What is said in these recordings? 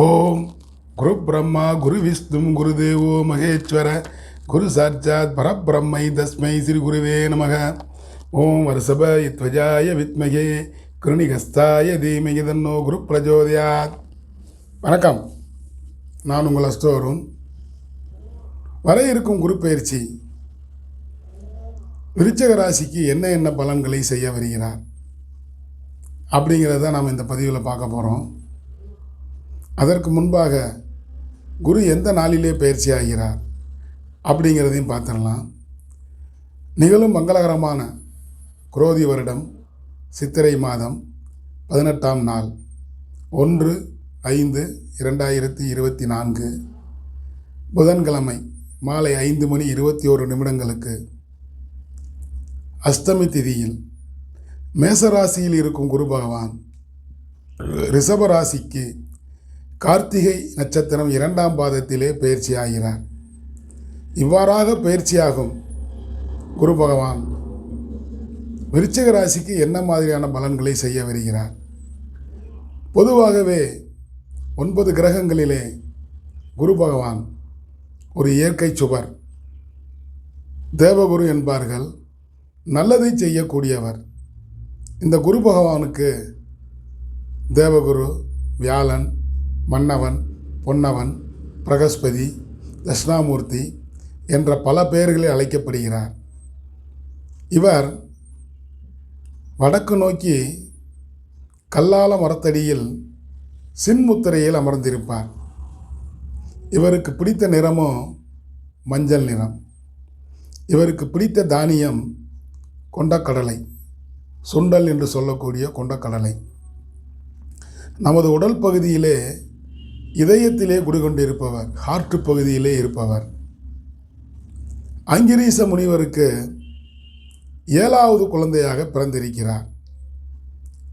ஓம் குரு பிரம்மா குரு விஷ்ணு குரு தேவோ மகேஸ்வர குரு சாட்சாத் பரபிரம்மை தஸ்மை ஸ்ரீ குருவே நமக. ஓம் வருஷப த்வஜாய வித்மகே கிருணிகஸ்தாய தீமகி தன்னோ குரு பிரஜோதயாத் வணக்கம். நான் உங்கள் அஸ்டோரும் வர இருக்கும் குரு பயிற்சி. விருச்சக ராசிக்கு என்ன என்ன பலன்களை செய்ய வருகிறார்? அப்படிங்கிறத நாம் இந்த பதிவில் பார்க்க போகிறோம் அதற்கு முன்பாக குரு எந்த நாளிலே பயிற்சி ஆகிறார் அப்படிங்கிறதையும் பார்த்துடலாம். நிகழும் மங்களகரமான குரோதி வருடம் சித்திரை மாதம் பதினெட்டாம் நாள் ஒன்று ஐந்து இரண்டாயிரத்தி இருபத்தி நான்கு புதன்கிழமை மாலை ஐந்து மணி இருபத்தி ஒரு நிமிடங்களுக்கு அஷ்டமி திதியில் மேசராசியில் இருக்கும் குரு பகவான் ரிஷபராசிக்கு கார்த்திகை நட்சத்திரம் இரண்டாம் பாதத்திலே பயிற்சி ஆகிறார் இவ்வாறாக பயிற்சியாகும் குரு பகவான். விருச்சிக ராசிக்கு என்ன மாதிரியான பலன்களை செய்ய வருகிறார்? பொதுவாகவே ஒன்பது கிரகங்களிலே குரு பகவான் ஒரு இயற்கை சுவர். தேவகுரு என்பார்கள் நல்லதை செய்யக்கூடியவர். இந்த குரு பகவானுக்கு தேவகுரு வியாழன் மன்னவன் பொன்னவன் பிரகஸ்பதி தட்சிணாமூர்த்தி என்ற பல பெயர்களில் அழைக்கப்படுகிறார். இவர் வடக்கு நோக்கி கல்லால மரத்தடியில் சின்முத்திரையில் அமர்ந்திருப்பார். இவருக்கு பிடித்த நிறமோ மஞ்சள் நிறம். இவருக்கு பிடித்த தானியம் கொண்டக்கடலை சுண்டல் என்று சொல்லக்கூடிய கொண்டக்கடலை. நமது உடல் பகுதியிலே இதயத்திலே குடிகொண்டிருப்பவர் ஹார்ட் பகுதியிலே இருப்பவர். அங்கிரீச முனிவருக்கு ஏழாவது குழந்தையாக பிறந்திருக்கிறார்.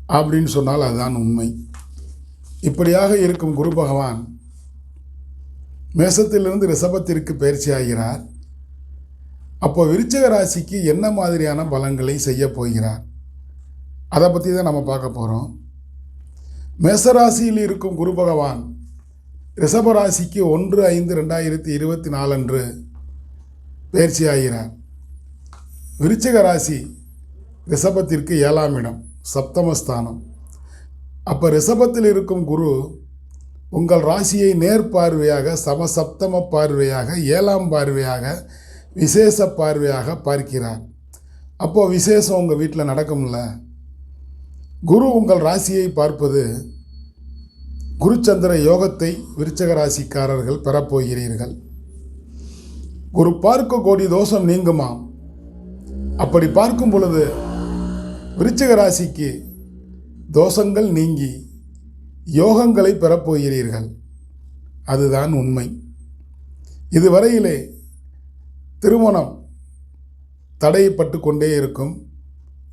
அப்படின்னு சொன்னால் அதுதான் உண்மை. இப்படியாக இருக்கும் குரு பகவான் மேசத்திலிருந்து ரிஷபத்திற்கு பயிற்சி ஆகிறார். அப்போ விருச்சக ராசிக்கு என்ன மாதிரியான பலன்களை செய்ய போகிறார்? அதை பற்றி தான் நம்ம பார்க்க போகிறோம் மேசராசியில் இருக்கும் குரு பகவான் ரிஷபராசிக்கு ஒன்று ஐந்து ரெண்டாயிரத்தி இருபத்தி நாலு அன்று பயிற்சி ஆகிறார் விருச்சிக ராசி ரிஷபத்திற்கு ஏழாம் இடம் சப்தமஸ்தானம். அப்போ ரிஷபத்தில் இருக்கும் குரு உங்கள் ராசியை நேர்பார்வையாக சமசப்தம பார்வையாக ஏழாம் பார்வையாக விசேஷ பார்வையாக பார்க்கிறார். அப்போது விசேஷம் உங்கள் வீட்டில் நடக்கும்ல? குரு உங்கள் ராசியை பார்ப்பது குருச்சந்திர யோகத்தை விருச்சக ராசிக்காரர்கள் பெறப்போகிறீர்கள். குரு பார்க்க கோடி தோஷம் நீங்குமாம் அப்படி பார்க்கும் பொழுது விருச்சக ராசிக்கு தோஷங்கள் நீங்கி யோகங்களை பெறப்போகிறீர்கள். அதுதான் உண்மை. இதுவரையிலே திருமணம் தடைப்பட்டு கொண்டே இருக்கும்.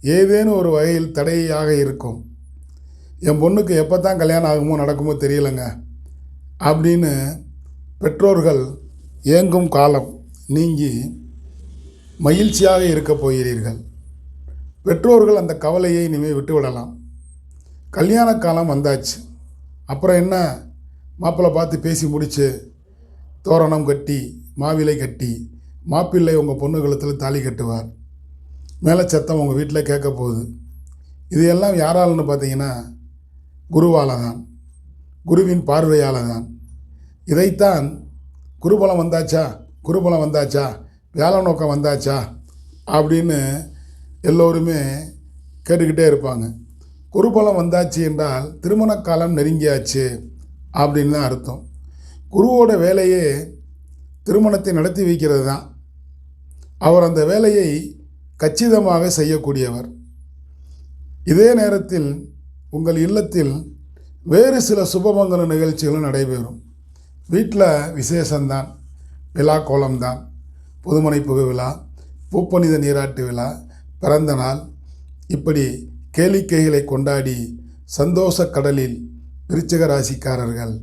ஏதேனும் ஒரு வகையில் தடையாக இருக்கும். என் பொண்ணுக்கு எப்போ தான் கல்யாணம் ஆகுமோ நடக்குமோ தெரியலைங்க. அப்படின்னு பெற்றோர்கள் ஏங்கும் காலம் நீங்கி மகிழ்ச்சியாக இருக்கப் போகிறீர்கள். பெற்றோர்கள் அந்த கவலையை இனிமேல் விட்டுவிடலாம் கல்யாண காலம் வந்தாச்சு. அப்புறம் என்ன? மாப்பிள்ளை பார்த்து பேசி முடித்து தோரணம் கட்டி மாவிலை கட்டி மாப்பிள்ளை உங்கள் பொண்ணு கழுத்தில் தாலி கட்டுவார். மேலே சத்தம் உங்கள் வீட்டில் கேட்க போகுது. இது எல்லாம் யாராலன்னு பார்த்தீங்கன்னா குருவால் தான் குருவின் பார்வையால் தான் இதைத்தான் குருபலம் வந்தாச்சா? குருபலம் வந்தாச்சா? வேலை நோக்கம் வந்தாச்சா? அப்படின்னு எல்லோருமே கேட்டுக்கிட்டே இருப்பாங்க. குருபலம் வந்தாச்சு என்றால் திருமண காலம் நெருங்கியாச்சு அப்படின்னு தான் அர்த்தம். குருவோட வேலையே திருமணத்தை நடத்தி வைக்கிறது தான். அவர் அந்த வேலையை கச்சிதமாக செய்யக்கூடியவர். இதே நேரத்தில் உங்கள் இல்லத்தில் வேறு சில சுபமங்கல நிகழ்ச்சிகளும் நடைபெறும். வீட்டில் விசேஷந்தான் விழா கோலம்தான் புதுமனை புகு விழா பூப்பனித நீராட்டு விழா பிறந்த நாள் இப்படி கேளிக்கைகளை கொண்டாடி சந்தோஷ கடலில் விருச்சிக ராசிக்காரர்கள்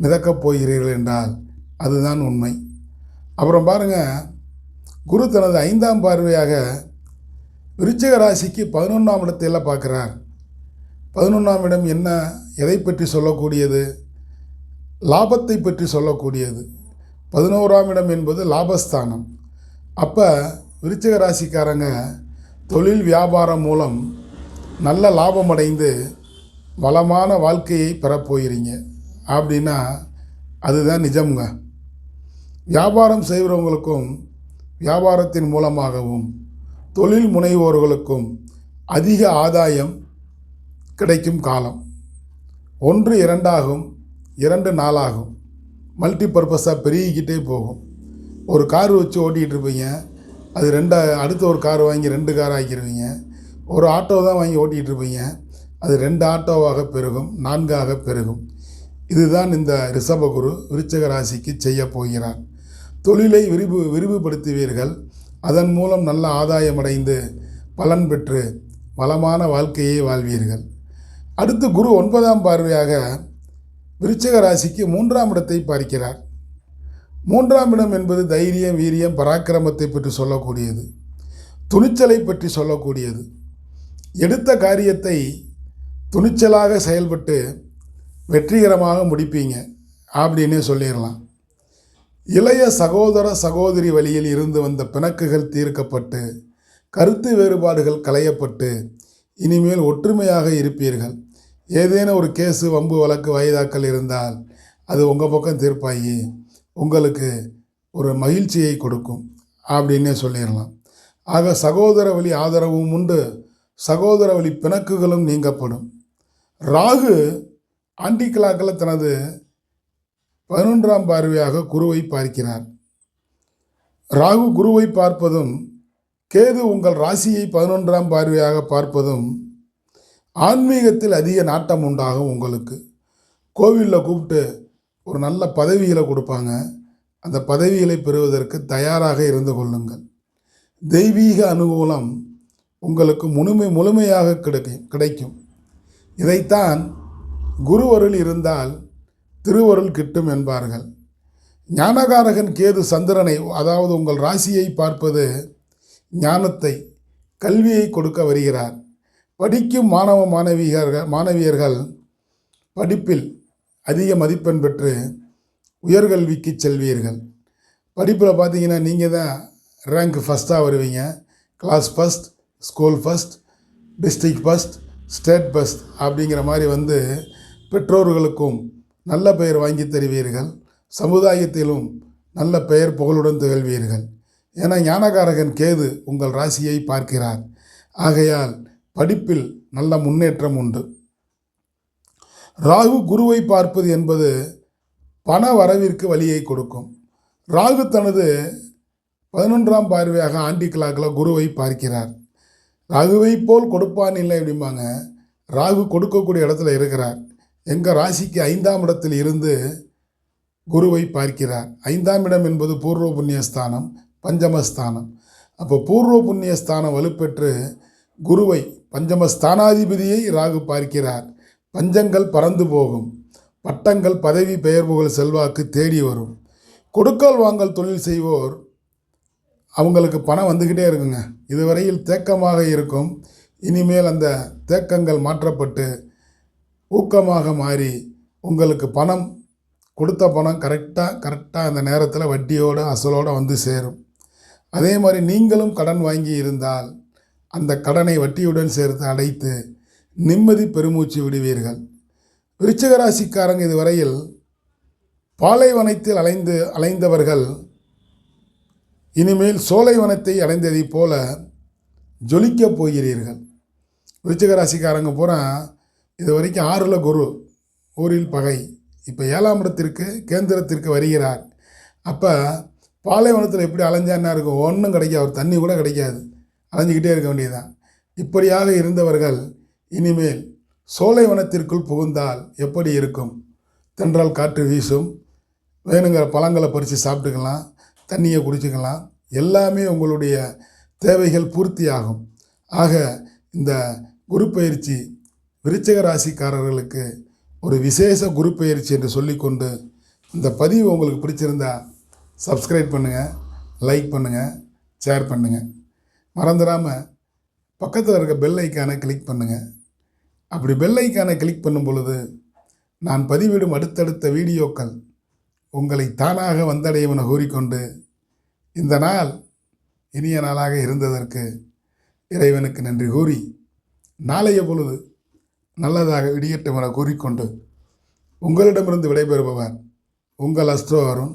மிதக்கப் போகிறீர்கள் என்றால் அதுதான் உண்மை. அப்புறம் பாருங்கள் குரு தனது ஐந்தாம் பார்வையாக விருச்சிக ராசிக்கு பதினொன்றாம் இடத்தில் பார்க்குறார். பதினொன்றாம் இடம் என்ன எதை பற்றி சொல்லக்கூடியது லாபத்தை பற்றி சொல்லக்கூடியது. பதினோராம் இடம் என்பது லாபஸ்தானம். அப்போ விருச்சிக ராசிக்காரங்க தொழில் வியாபாரம் மூலம் நல்ல லாபம் அடைந்து வளமான வாழ்க்கையை பெறப்போகிறீங்க அப்படின்னா அதுதான் நிஜம்ங்க. வியாபாரம் செய்கிறவங்களுக்கும் வியாபாரத்தின் மூலமாகவும் தொழில் முனைவோர்களுக்கும் அதிக ஆதாயம் கிடைக்கும் காலம். ஒன்று இரண்டாகும் இரண்டு நாளாகும். மல்டி பர்பஸாக பெருகிக்கிட்டே போகும். ஒரு கார் வச்சு ஓட்டிகிட்டு இருப்பீங்க அது ரெண்டா அடுத்த ஒரு கார் வாங்கி ரெண்டு கார் ஆக்கிடுவீங்க ஒரு ஆட்டோ தான் வாங்கி ஓட்டிகிட்டு இருப்பீங்க அது ரெண்டு ஆட்டோவாக பெருகும் நான்காக பெருகும். இதுதான் இந்த ரிஷபகுரு விருச்சக ராசிக்கு செய்ய போகிறார். தொழிலை விரிவு விரிவுபடுத்துவீர்கள். அதன் மூலம் நல்ல ஆதாயம் அடைந்து பலன் பெற்று வளமான வாழ்க்கையை வாழ்வீர்கள். அடுத்து குரு ஒன்பதாம் பார்வையாக விருச்சக ராசிக்கு மூன்றாம் இடத்தை பார்க்கிறார். மூன்றாம் இடம் என்பது தைரியம் வீரியம் பராக்கிரமத்தை பற்றி சொல்லக்கூடியது. துணிச்சலை பற்றி சொல்லக்கூடியது. எடுத்த காரியத்தை துணிச்சலாக செயல்பட்டு வெற்றிகரமாக முடிப்பீங்க அப்படின்னே சொல்லிடலாம். இளைய சகோதர சகோதரி வழியில் இருந்து வந்த பிணக்குகள் தீர்க்கப்பட்டு கருத்து வேறுபாடுகள் களையப்பட்டு இனிமேல் ஒற்றுமையாக இருப்பீர்கள். ஏதேனும் ஒரு கேஸு வம்பு வழக்கு வயதாக்கல் இருந்தால் அது உங்கள் பக்கம் தீர்ப்பாகி உங்களுக்கு ஒரு மகிழ்ச்சியை கொடுக்கும் அப்படின்னே சொல்லிடலாம். ஆக சகோதர வழி ஆதரவும் உண்டு. சகோதர வழி பிணக்குகளும் நீங்கப்படும். ராகு ஆண்டிக்கிழாக்கில் தனது பதினொன்றாம் பார்வையாக குருவை பார்க்கிறார். ராகு குருவை பார்ப்பதும் கேது உங்கள் ராசியை பதினொன்றாம் பார்வையாக பார்ப்பதும் ஆன்மீகத்தில் அதிக நாட்டம் உண்டாகும் உங்களுக்கு. கோவிலில் கூப்பிட்டு ஒரு நல்ல பதவிகளை கொடுப்பாங்க. அந்த பதவிகளை பெறுவதற்கு தயாராக இருந்து கொள்ளுங்கள். தெய்வீக அனுகூலம் உங்களுக்கு முழுமை முழுமையாக கிடைக்கும் கிடைக்கும். இதைத்தான் குருவருள் இருந்தால் திருவருள் கிட்டும் என்பார்கள். ஞானகாரகன் கேது சந்திரனை அதாவது உங்கள் ராசியை பார்ப்பது ஞானத்தை கல்வியை கொடுக்க வருகிறார். படிக்கும் மாணவ மாணவியர்கள் மாணவியர்கள் படிப்பில் அதிக மதிப்பெண் பெற்று உயர்கல்விக்கு செல்வீர்கள். படிப்பில் பார்த்தீங்கன்னா நீங்கள் தான் ரேங்க் ஃபஸ்ட்டாக வருவீங்க. Class first school first district first state first அப்படிங்கிற மாதிரி வந்து பெற்றோர்களுக்கும் நல்ல பெயர் வாங்கி தருவீர்கள். சமுதாயத்திலும் நல்ல பெயர் புகழுடன் திகழ்வீர்கள். ஏன்னா ஞானகாரகன் கேது உங்கள் ராசியை பார்க்கிறார். ஆகையால் படிப்பில் நல்ல முன்னேற்றம் உண்டு. ராகு குருவை பார்ப்பது என்பது பண வரவிற்கு வழியை கொடுக்கும். ராகு தனது பதினொன்றாம் பார்வையாக ஆண்டி கிளாக்கில் குருவை பார்க்கிறார். ராகுவை போல் கொடுப்பான் இல்லை அப்படிம்பாங்க. ராகு கொடுக்கக்கூடிய இடத்துல இருக்கிறார். எங்கள் ராசிக்கு ஐந்தாம் இடத்தில் இருந்து குருவை பார்க்கிறார். ஐந்தாம் இடம் என்பது பூர்வ புண்ணியஸ்தானம். பஞ்சமஸ்தானம். அப்போ பூர்வ புண்ணியஸ்தானம் வலுப்பெற்று குருவை பஞ்சமஸ்தானாதிபதியை ராகு பார்க்கிறார். பஞ்சங்கள் பறந்து போகும். பட்டங்கள் பதவி பெயர் புகழ் செல்வாக்கு தேடி வரும். கொடுக்கல் வாங்கல் தொழில் செய்வோர் அவங்களுக்கு பணம் வந்துக்கிட்டே இருக்குங்க. இதுவரையில் தேக்கமாக இருக்கும். இனிமேல் அந்த தேக்கங்கள் மாற்றப்பட்டு ஊக்கமாக மாறி உங்களுக்கு பணம் கொடுத்த பணம் கரெக்டாக கரெக்டாக அந்த நேரத்தில் வட்டியோடு அசலோடு வந்து சேரும். அதே மாதிரி நீங்களும் கடன் வாங்கி இருந்தால் அந்த கடனை வட்டியுடன் சேர்த்து அடைத்து நிம்மதி பெருமூச்சு விடுவீர்கள். விருச்சகராசிக்காரங்க இதுவரையில் பாலைவனத்தில் அலைந்து அலைந்தவர்கள் இனிமேல் சோலைவனத்தை அடைந்ததைப் போல ஜொலிக்கப் போகிறீர்கள். விருச்சகராசிக்காரங்க பூரா இது வரைக்கும் ஆறில் குரு ஊரில் பகை. இப்போ ஏழாம் இடத்திற்கு கேந்திரத்திற்கு வருகிறார். அப்போ பாலைவனத்தில் எப்படி அலைஞ்சான்னா இருக்கும் ஒன்றும் கிடைக்காது ஒரு தண்ணி கூட கிடைக்காது. அலைஞ்சிக்கிட்டே இருக்க வேண்டியதுதான். இப்படியாக இருந்தவர்கள் இனிமேல் சோலைவனத்திற்குள் புகுந்தால் எப்படி இருக்கும்? தென்றால் காற்று வீசும் வேணுங்கிற பழங்களை பறித்து சாப்பிட்டுக்கலாம் தண்ணியை குடிச்சுக்கலாம் எல்லாமே உங்களுடைய தேவைகள் பூர்த்தியாகும். ஆக இந்த குரு பயிற்சி விருச்சக ராசிக்காரர்களுக்கு ஒரு விசேஷ குரு பயிற்சி என்று சொல்லிக்கொண்டு இந்த பதிவு உங்களுக்கு பிடிச்சிருந்தா சப்ஸ்கிரைப் பண்ணுங்கள் லைக் பண்ணுங்கள் ஷேர் பண்ணுங்கள் மறந்துடாமல் பக்கத்தில் இருக்க பெல் ஐக்கானை கிளிக் பண்ணுங்கள் அப்படி பெல் ஐக்கானை கிளிக் பண்ணும் பொழுது நான் பதிவிடும் அடுத்தடுத்த வீடியோக்கள் உங்களை தானாக வந்தடையும் என கூறிக்கொண்டு இந்த நாள் இனிய நாளாக இருந்ததற்கு இறைவனுக்கு நன்றி கூறி நாளைய பொழுது நல்லதாக விடியட்டும் என கூறிக்கொண்டு உங்களிடமிருந்து விடைபெறுபவர் உங்கள் அஸ்ட்ரோ அருண்.